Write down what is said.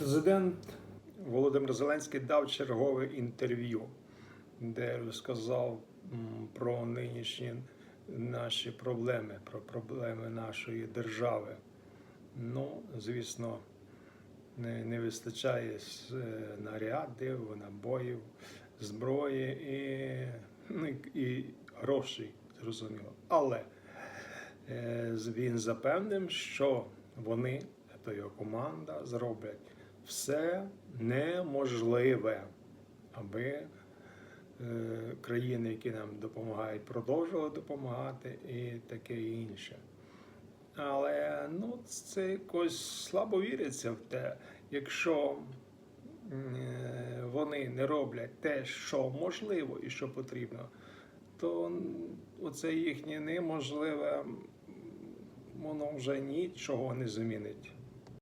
Президент Володимир Зеленський дав чергове інтерв'ю, де розказав про нинішні наші проблеми, про проблеми нашої держави. Ну, звісно, не, вистачає е, нарядів, набоїв, зброї і, ну, і- і грошей, зрозуміло. Але е, він запевнив, що вони, то його команда, зроблять все неможливе, аби е, країни, які нам допомагають, продовжували допомагати і таке інше. Але ну, це якось слабо віриться в те, якщо е, вони не роблять те, що можливо і що потрібно, то оце їхнє неможливе, воно вже нічого не змінить.